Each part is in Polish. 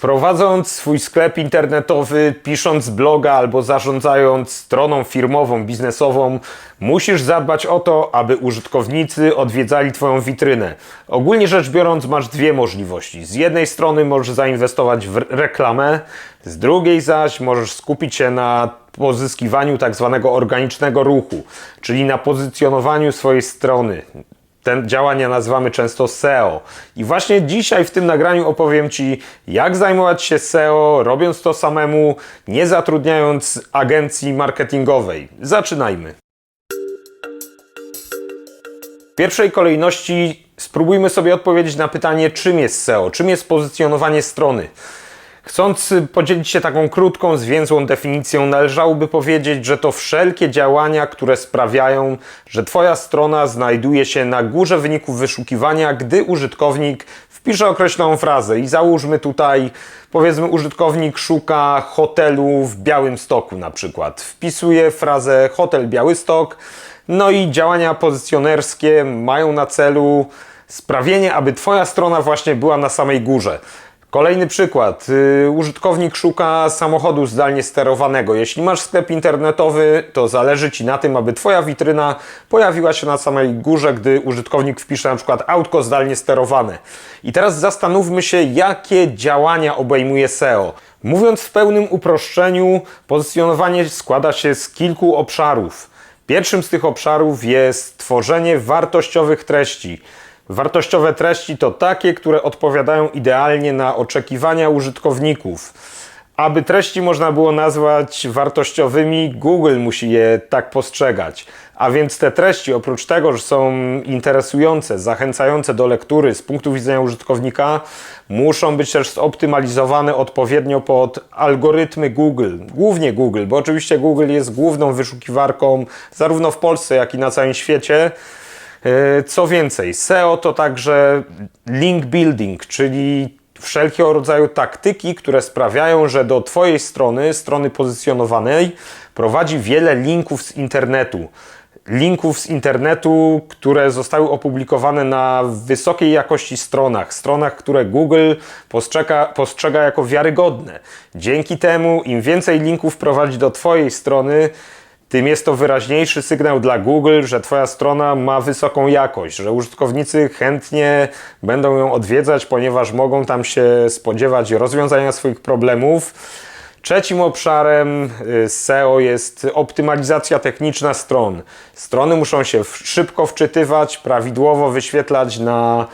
Prowadząc swój sklep internetowy, pisząc bloga albo zarządzając stroną firmową, biznesową, musisz zadbać o to, aby użytkownicy odwiedzali Twoją witrynę. Ogólnie rzecz biorąc, masz dwie możliwości. Z jednej strony możesz zainwestować w reklamę, z drugiej zaś możesz skupić się na pozyskiwaniu tak zwanego organicznego ruchu, czyli na pozycjonowaniu swojej strony. Te działania nazywamy często SEO. I właśnie dzisiaj w tym nagraniu opowiem Ci, jak zajmować się SEO, robiąc to samemu, nie zatrudniając agencji marketingowej. Zaczynajmy. W pierwszej kolejności spróbujmy sobie odpowiedzieć na pytanie, czym jest SEO, czym jest pozycjonowanie strony. Chcąc podzielić się taką krótką, zwięzłą definicją, należałoby powiedzieć, że to wszelkie działania, które sprawiają, że Twoja strona znajduje się na górze wyników wyszukiwania, gdy użytkownik wpisze określoną frazę. I załóżmy tutaj, powiedzmy, użytkownik szuka hotelu w Białymstoku na przykład. Wpisuje frazę hotel Białystok, no i działania pozycjonerskie mają na celu sprawienie, aby Twoja strona właśnie była na samej górze. Kolejny przykład. Yy, użytkownik szuka samochodu zdalnie sterowanego. Jeśli masz sklep internetowy, to zależy Ci na tym, aby Twoja witryna pojawiła się na samej górze, gdy użytkownik wpisze na przykład autko zdalnie sterowane. I teraz zastanówmy się, jakie działania obejmuje SEO. Mówiąc w pełnym uproszczeniu, pozycjonowanie składa się z kilku obszarów. Pierwszym z tych obszarów jest tworzenie wartościowych treści. Wartościowe treści to takie, które odpowiadają idealnie na oczekiwania użytkowników. Aby treści można było nazwać wartościowymi, Google musi je tak postrzegać. A więc te treści, oprócz tego, że są interesujące, zachęcające do lektury z punktu widzenia użytkownika, muszą być też zoptymalizowane odpowiednio pod algorytmy Google. Głównie Google, bo oczywiście Google jest główną wyszukiwarką zarówno w Polsce, jak i na całym świecie. E, Co więcej, SEO to także link building, czyli wszelkiego rodzaju taktyki, które sprawiają, że do Twojej strony, strony pozycjonowanej, prowadzi wiele linków z internetu. Linków z internetu, które zostały opublikowane na wysokiej jakości stronach, stronach, które Google postrzega, postrzega jako wiarygodne. Dzięki temu, im więcej linków prowadzi do Twojej strony, tym jest to wyraźniejszy sygnał dla Google, że Twoja strona ma wysoką jakość, że użytkownicy chętnie będą ją odwiedzać, ponieważ mogą tam się spodziewać rozwiązania swoich problemów. Trzecim obszarem y, SEO jest optymalizacja techniczna stron. Strony muszą się szybko wczytywać, prawidłowo wyświetlać na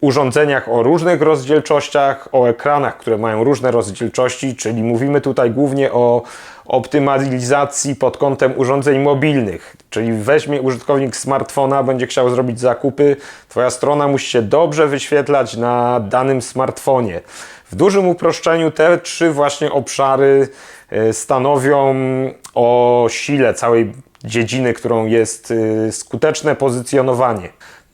urządzeniach o różnych rozdzielczościach, o ekranach, które mają różne rozdzielczości, czyli mówimy tutaj głównie o optymalizacji pod kątem urządzeń mobilnych. Czyli weźmie użytkownik smartfona, będzie chciał zrobić zakupy, Twoja strona musi się dobrze wyświetlać na danym smartfonie. W dużym uproszczeniu te trzy właśnie obszary e, stanowią o sile całej dziedziny, którą jest e, skuteczne pozycjonowanie.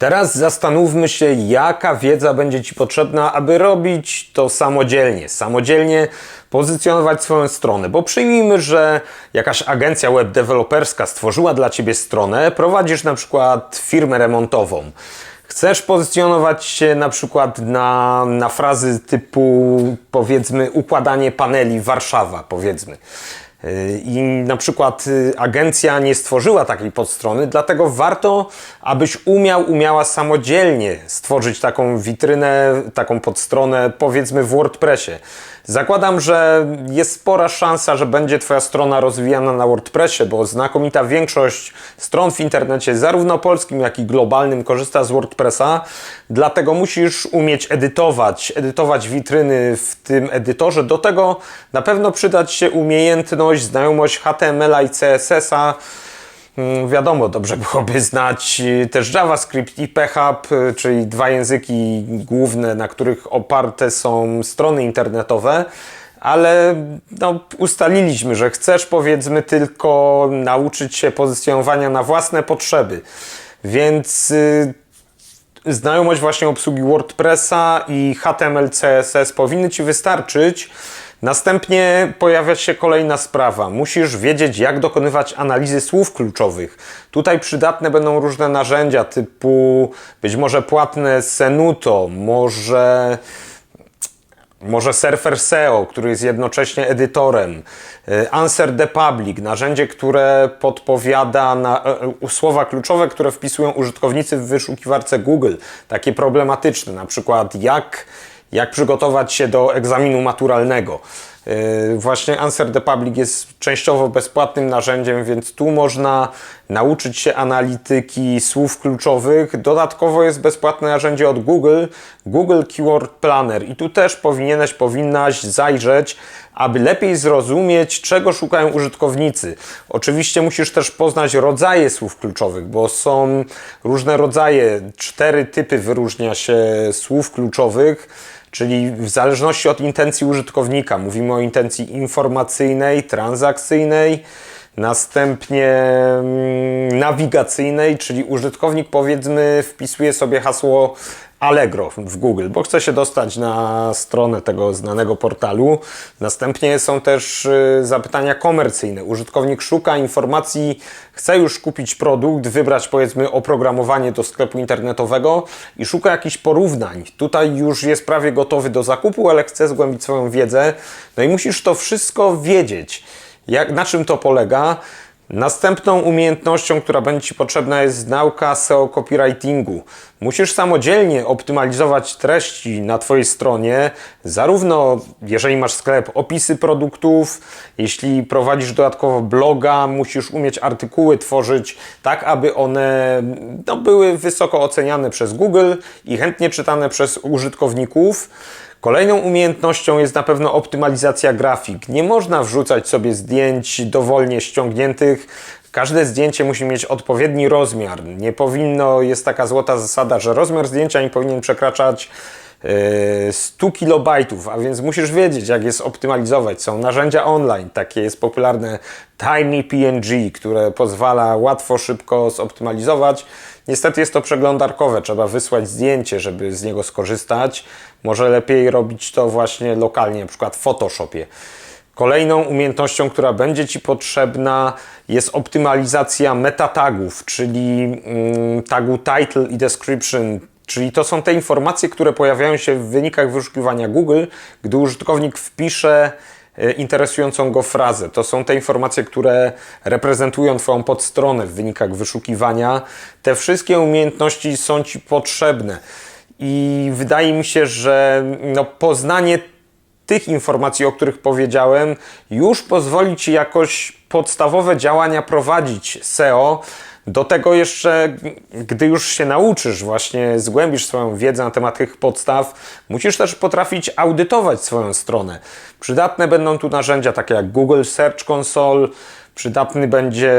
Teraz zastanówmy się, jaka wiedza będzie Ci potrzebna, aby robić to samodzielnie. Samodzielnie pozycjonować swoją stronę, bo przyjmijmy, że jakaś agencja web deweloperska stworzyła dla Ciebie stronę, prowadzisz na przykład firmę remontową. Chcesz pozycjonować się na przykład na, na frazy typu powiedzmy układanie paneli Warszawa, powiedzmy. I na przykład y, agencja nie stworzyła takiej podstrony, dlatego warto, abyś umiał, umiała samodzielnie stworzyć taką witrynę, taką podstronę, powiedzmy w WordPressie. Zakładam, że jest spora szansa, że będzie Twoja strona rozwijana na WordPressie, bo znakomita większość stron w internecie, zarówno polskim, jak i globalnym, korzysta z WordPressa. Dlatego musisz umieć edytować, edytować witryny w tym edytorze. Do tego na pewno przydać się umiejętność, znajomość HTML-a i CSS-a. Mm, Wiadomo, dobrze byłoby znać y, też JavaScript i PHP, y, czyli dwa języki główne, na których oparte są strony internetowe, ale no, ustaliliśmy, że chcesz powiedzmy tylko nauczyć się pozycjonowania na własne potrzeby. Więc y, znajomość właśnie obsługi WordPressa i HTML, CSS powinny Ci wystarczyć. Następnie pojawia się kolejna sprawa. Musisz wiedzieć, jak dokonywać analizy słów kluczowych. Tutaj przydatne będą różne narzędzia typu być może płatne Senuto, może może Surfer SEO, który jest jednocześnie edytorem, y, Answer the Public, narzędzie, które podpowiada na e, słowa kluczowe, które wpisują użytkownicy w wyszukiwarce Google, takie problematyczne, na przykład jak, jak przygotować się do egzaminu maturalnego. Yy, Właśnie Answer the Public jest częściowo bezpłatnym narzędziem, więc tu można nauczyć się analityki słów kluczowych. Dodatkowo jest bezpłatne narzędzie od Google, Google Keyword Planner. I tu też powinieneś, powinnaś zajrzeć, aby lepiej zrozumieć, czego szukają użytkownicy. Oczywiście musisz też poznać rodzaje słów kluczowych, bo są różne rodzaje. Cztery typy wyróżnia się słów kluczowych czyli w zależności od intencji użytkownika. Mówimy o intencji informacyjnej, transakcyjnej, następnie mm, nawigacyjnej, czyli użytkownik powiedzmy wpisuje sobie hasło Allegro w Google, bo chce się dostać na stronę tego znanego portalu. Następnie są też y, zapytania komercyjne. Użytkownik szuka informacji, chce już kupić produkt, wybrać powiedzmy oprogramowanie do sklepu internetowego i szuka jakichś porównań. Tutaj już jest prawie gotowy do zakupu, ale chce zgłębić swoją wiedzę. No i musisz to wszystko wiedzieć. Jak, na czym to polega? Następną umiejętnością, która będzie Ci potrzebna jest nauka SEO copywritingu. Musisz samodzielnie optymalizować treści na Twojej stronie, zarówno jeżeli masz sklep, opisy produktów, jeśli prowadzisz dodatkowo bloga, musisz umieć artykuły tworzyć tak, aby one no, były wysoko oceniane przez Google i chętnie czytane przez użytkowników. Kolejną umiejętnością jest na pewno optymalizacja grafik. Nie można wrzucać sobie zdjęć dowolnie ściągniętych. Każde zdjęcie musi mieć odpowiedni rozmiar. Nie powinno, jest taka złota zasada, że rozmiar zdjęcia nie powinien przekraczać 100 kilobajtów, a więc musisz wiedzieć, jak je optymalizować. Są narzędzia online, takie jest popularne Tiny PNG, które pozwala łatwo, szybko zoptymalizować. Niestety jest to przeglądarkowe, trzeba wysłać zdjęcie, żeby z niego skorzystać. Może lepiej robić to właśnie lokalnie, na przykład w Photoshopie. Kolejną umiejętnością, która będzie Ci potrzebna, jest optymalizacja metatagów, czyli mm, tagu title i description. Czyli to są te informacje, które pojawiają się w wynikach wyszukiwania Google, gdy użytkownik wpisze e, interesującą go frazę. To są te informacje, które reprezentują Twoją podstronę w wynikach wyszukiwania. Te wszystkie umiejętności są Ci potrzebne. I wydaje mi się, że no, poznanie tych informacji, o których powiedziałem, już pozwoli Ci jakoś podstawowe działania prowadzić SEO. Do tego jeszcze, gdy już się nauczysz, właśnie zgłębisz swoją wiedzę na temat tych podstaw, musisz też potrafić audytować swoją stronę. Przydatne będą tu narzędzia takie jak Google Search Console, Przydatny będzie,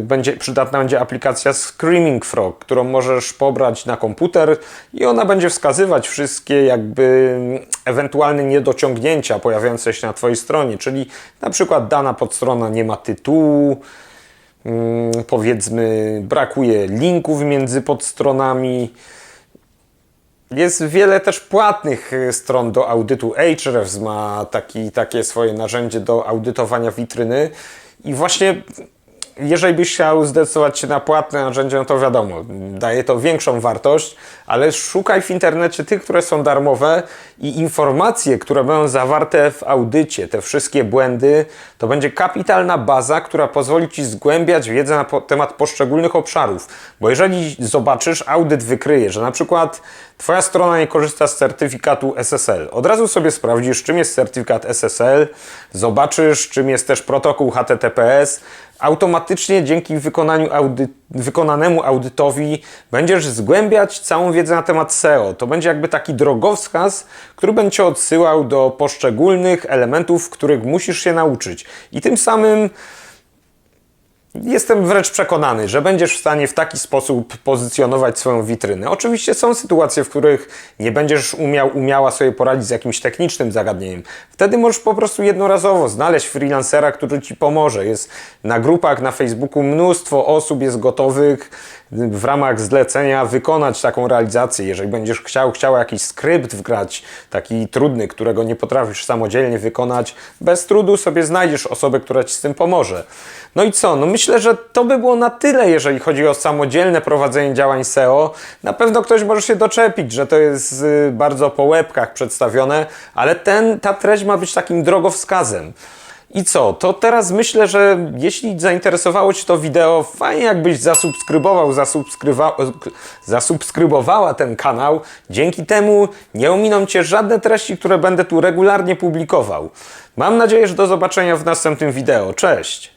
będzie, przydatna będzie aplikacja Screaming Frog, którą możesz pobrać na komputer i ona będzie wskazywać wszystkie jakby ewentualne niedociągnięcia pojawiające się na Twojej stronie, czyli na przykład dana podstrona nie ma tytułu, powiedzmy brakuje linków między podstronami, jest wiele też płatnych stron do audytu. Ahrefs ma taki, takie swoje narzędzie do audytowania witryny i właśnie jeżeli byś chciał zdecydować się na płatne narzędzie, no to wiadomo, daje to większą wartość, ale szukaj w internecie tych, które są darmowe i informacje, które będą zawarte w audycie, te wszystkie błędy, to będzie kapitalna baza, która pozwoli Ci zgłębiać wiedzę na temat poszczególnych obszarów. Bo jeżeli zobaczysz, audyt wykryje, że na przykład Twoja strona nie korzysta z certyfikatu SSL, od razu sobie sprawdzisz, czym jest certyfikat SSL, zobaczysz, czym jest też protokół HTTPS, automatycznie dzięki wykonaniu audy wykonanemu audytowi będziesz zgłębiać całą wiedzę na temat SEO. To będzie jakby taki drogowskaz, który będzie odsyłał do poszczególnych elementów, których musisz się nauczyć. I tym samym Jestem wręcz przekonany, że będziesz w stanie w taki sposób pozycjonować swoją witrynę. Oczywiście są sytuacje, w których nie będziesz umiał, umiała sobie poradzić z jakimś technicznym zagadnieniem. Wtedy możesz po prostu jednorazowo znaleźć freelancera, który ci pomoże. Jest na grupach na Facebooku mnóstwo osób jest gotowych w ramach zlecenia wykonać taką realizację. Jeżeli będziesz chciał, chciała jakiś skrypt wgrać, taki trudny, którego nie potrafisz samodzielnie wykonać, bez trudu sobie znajdziesz osobę, która ci z tym pomoże. No i co? No myślę, myślę, że to by było na tyle, jeżeli chodzi o samodzielne prowadzenie działań SEO. Na pewno ktoś może się doczepić, że to jest y, bardzo po łebkach przedstawione, ale ten, ta treść ma być takim drogowskazem. I co? To teraz myślę, że jeśli zainteresowało Cię to wideo, fajnie jakbyś zasubskrybował, zasubskrybowała ten kanał. Dzięki temu nie ominą Cię żadne treści, które będę tu regularnie publikował. Mam nadzieję, że do zobaczenia w następnym wideo. Cześć!